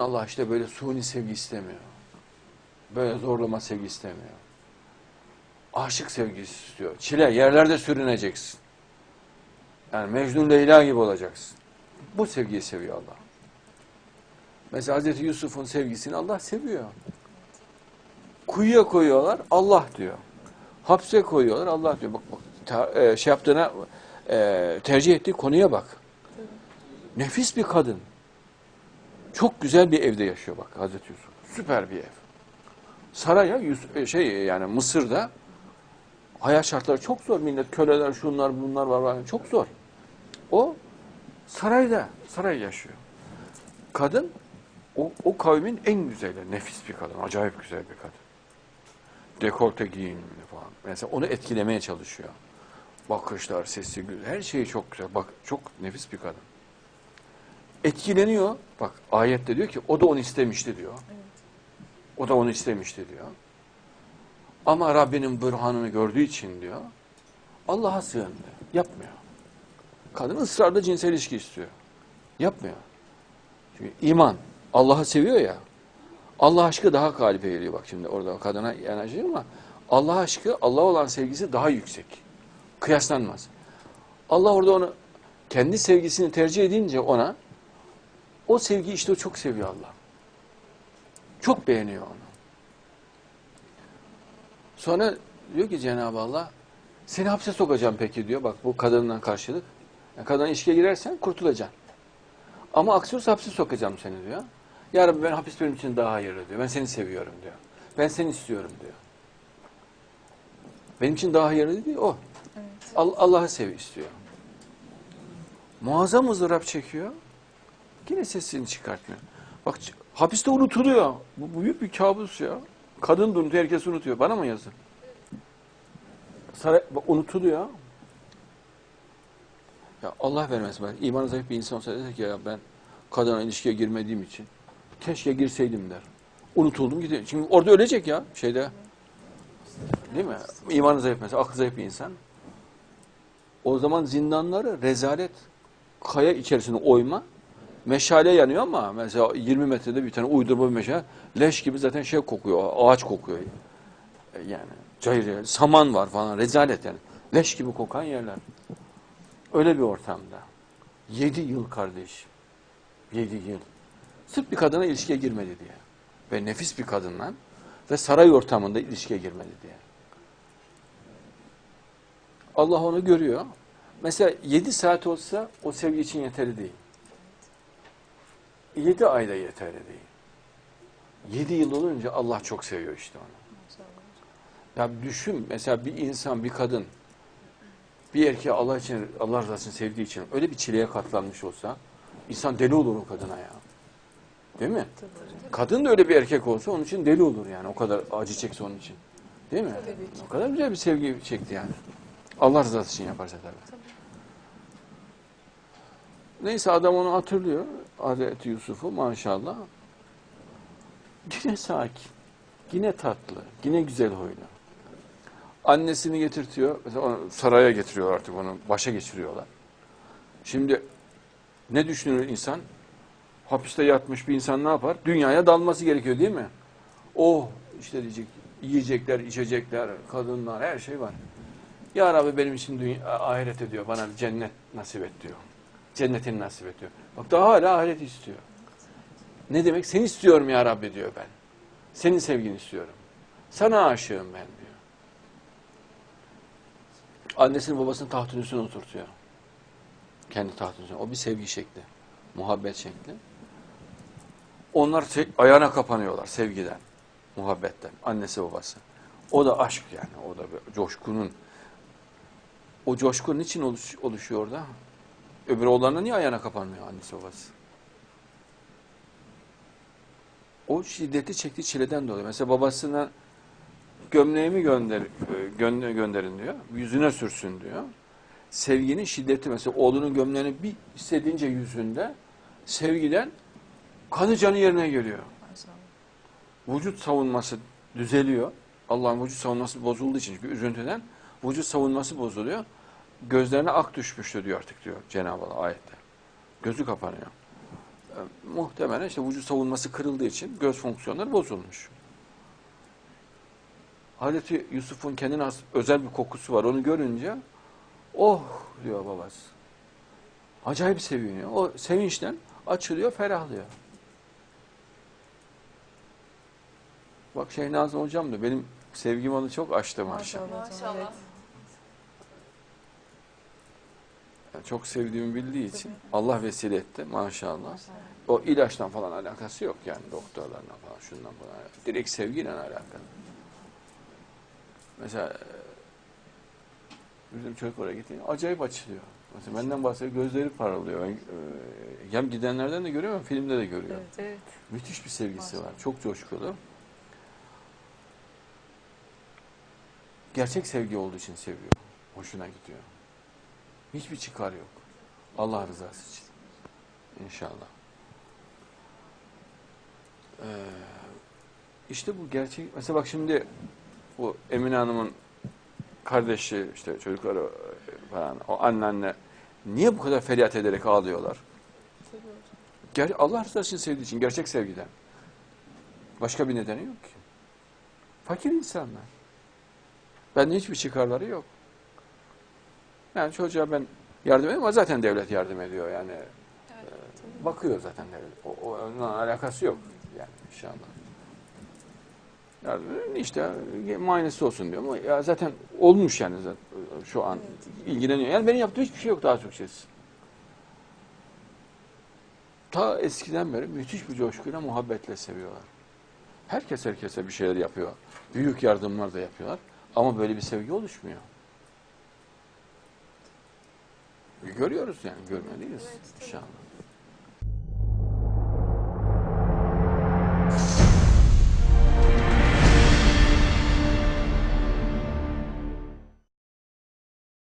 Allah işte böyle suni sevgi istemiyor. Böyle zorlama sevgi istemiyor. Aşık sevgisi istiyor. Çile, yerlerde sürüneceksin. Yani Mecnun Leyla gibi olacaksın. Bu sevgiyi seviyor Allah. Mesela Hz. Yusuf'un sevgisini Allah seviyor. Kuyuya koyuyorlar, Allah diyor. Hapse koyuyorlar, Allah diyor. Bak, bak e, şey yaptığına, e, tercih ettiği konuya bak. Nefis bir kadın. Çok güzel bir evde yaşıyor bak Hazreti Yusuf. Süper bir ev. Saraya e, şey yani Mısır'da hayat şartları çok zor. Millet köleler şunlar bunlar var. var. Çok zor. O sarayda, saray yaşıyor. Kadın o, o kavmin en güzeli, nefis bir kadın, acayip güzel bir kadın. Dekolte giyimli falan. Mesela onu etkilemeye çalışıyor. Bakışlar, sesi, her şeyi çok güzel. Bak çok nefis bir kadın etkileniyor. Bak ayette diyor ki o da onu istemişti diyor. O da onu istemişti diyor. Ama Rabbinin bürhanını gördüğü için diyor Allah'a sığındı. Yapmıyor. Kadın ısrarla cinsel ilişki istiyor. Yapmıyor. Çünkü iman Allah'ı seviyor ya. Allah aşkı daha galibe geliyor bak şimdi orada kadına yanaşıyor ama Allah aşkı Allah olan sevgisi daha yüksek. Kıyaslanmaz. Allah orada onu kendi sevgisini tercih edince ona o sevgi işte o çok seviyor Allah. Çok beğeniyor onu. Sonra diyor ki Cenab-ı Allah seni hapse sokacağım peki diyor. Bak bu kadından karşılık. Yani kadına ilişkiye girersen kurtulacaksın. Ama aksi olsa hapse sokacağım seni diyor. Ya Rabbi ben hapis benim için daha hayırlı diyor. Ben seni seviyorum diyor. Ben seni istiyorum diyor. Benim için daha hayırlı değil o. Al- Allah'ı sev istiyor. Muazzam ızdırap çekiyor. Yine sesini çıkartmıyor. Bak hapiste unutuluyor. Bu, bu büyük bir kabus ya. Kadın da unutuyor, herkes unutuyor. Bana mı yazın? Saray, bak, unutuluyor. Ya Allah vermez. Ben imanı zayıf bir insan olsa dese ki ya ben kadına ilişkiye girmediğim için keşke girseydim der. Unutuldum gidiyor. Şimdi orada ölecek ya şeyde. Değil mi? İmanı zayıf mesela, aklı zayıf bir insan. O zaman zindanları rezalet, kaya içerisinde oyma, meşale yanıyor ama mesela 20 metrede bir tane uydurma bir meşale, leş gibi zaten şey kokuyor, ağaç kokuyor. E, Yani cayır saman var falan, rezalet yani. Leş gibi kokan yerler. Öyle bir ortamda. Yedi yıl kardeşim. Yedi yıl. Sırf bir kadına ilişkiye girmedi diye. Ve nefis bir kadınla ve saray ortamında ilişkiye girmedi diye. Allah onu görüyor. Mesela 7 saat olsa o sevgi için yeterli değil. 7 ayda yeterli değil. 7 yıl olunca Allah çok seviyor işte onu. Ya düşün mesela bir insan, bir kadın bir erkeği Allah için, Allah rızası için sevdiği için öyle bir çileye katlanmış olsa insan deli olur o kadına ya. Değil mi? Kadın da öyle bir erkek olsa onun için deli olur yani. O kadar acı çekse onun için. Değil mi? O kadar güzel bir sevgi çekti yani. Allah rızası için yaparsa tabii. Neyse adam onu hatırlıyor. Hazreti Yusuf'u maşallah. Yine sakin. Yine tatlı. Yine güzel huylu. Annesini getirtiyor. Mesela onu saraya getiriyor artık onu. Başa geçiriyorlar. Şimdi ne düşünür insan? Hapiste yatmış bir insan ne yapar? Dünyaya dalması gerekiyor değil mi? Oh işte diyecek. Yiyecekler, içecekler, kadınlar her şey var. Ya Rabbi benim için dünya, ahiret ediyor. Bana cennet nasip et diyor. Cennetini nasip et diyor. Bak daha hala ahiret istiyor. Ne demek? Seni istiyorum ya Rabbi diyor ben. Senin sevgini istiyorum. Sana aşığım ben diyor. Annesinin babasının tahtının üstüne oturtuyor. Kendi tahtının üstüne. O bir sevgi şekli. Muhabbet şekli. Onlar se- ayağına kapanıyorlar sevgiden. Muhabbetten. Annesi babası. O da aşk yani. O da bir coşkunun. O coşku niçin oluş, oluşuyor orada? Öbür oğlanla niye ayağına kapanmıyor annesi babası? O şiddeti çektiği çileden dolayı. Mesela babasına gömleğimi gönder, gö- gönderin diyor. Yüzüne sürsün diyor. Sevginin şiddeti mesela oğlunun gömleğini bir hissedince yüzünde sevgiden kanı canı yerine geliyor. Vücut savunması düzeliyor. Allah'ın vücut savunması bozulduğu için bir üzüntüden vücut savunması bozuluyor. Gözlerine ak düşmüştü diyor artık diyor Cenab-ı Allah ayette. Gözü kapanıyor. muhtemelen işte vücut savunması kırıldığı için göz fonksiyonları bozulmuş. Hazreti Yusuf'un kendine has özel bir kokusu var. Onu görünce oh diyor babası. Acayip seviniyor. O sevinçten açılıyor, ferahlıyor. Bak şey Nazım hocam da benim sevgim onu çok açtı maşallah. Maşallah. Evet. Yani çok sevdiğimi bildiği için Allah vesile etti maşallah. O ilaçtan falan alakası yok yani doktorlarla falan şundan falan. Direkt sevgiyle alakalı. Mesela e, bizim çocuk oraya gitti. Acayip açılıyor. Mesela benden bahsediyor. Gözleri parlıyor. Ben, e, hem gidenlerden de görüyorum, filmde de görüyorum. Evet, evet. Müthiş bir sevgisi Maşallah. var. Çok coşkulu. Gerçek sevgi olduğu için seviyor. Hoşuna gidiyor. Hiçbir çıkar yok. Allah rızası için. İnşallah. Ee, işte bu gerçek. Mesela bak şimdi bu Emine Hanım'ın kardeşi işte çocukları e, falan o anneanne niye bu kadar feryat ederek ağlıyorlar? Ger Allah rızası için sevdiği için, gerçek sevgiden. Başka bir nedeni yok ki. Fakir insanlar. Bende hiçbir çıkarları yok. Yani çocuğa ben yardım ediyorum ama zaten devlet yardım ediyor yani. Ee, bakıyor zaten devlet. O, o onunla alakası yok yani inşallah. Yardım ediyor. işte muayenesi olsun diyor ama ya zaten olmuş yani zaten şu an ilgileniyor. Yani benim yaptığım hiçbir şey yok daha çok şey. ta eskiden beri müthiş bir coşkuyla, muhabbetle seviyorlar. Herkes herkese bir şeyler yapıyor. Büyük yardımlar da yapıyorlar. Ama böyle bir sevgi oluşmuyor. Görüyoruz yani, Evet, tabii. inşallah.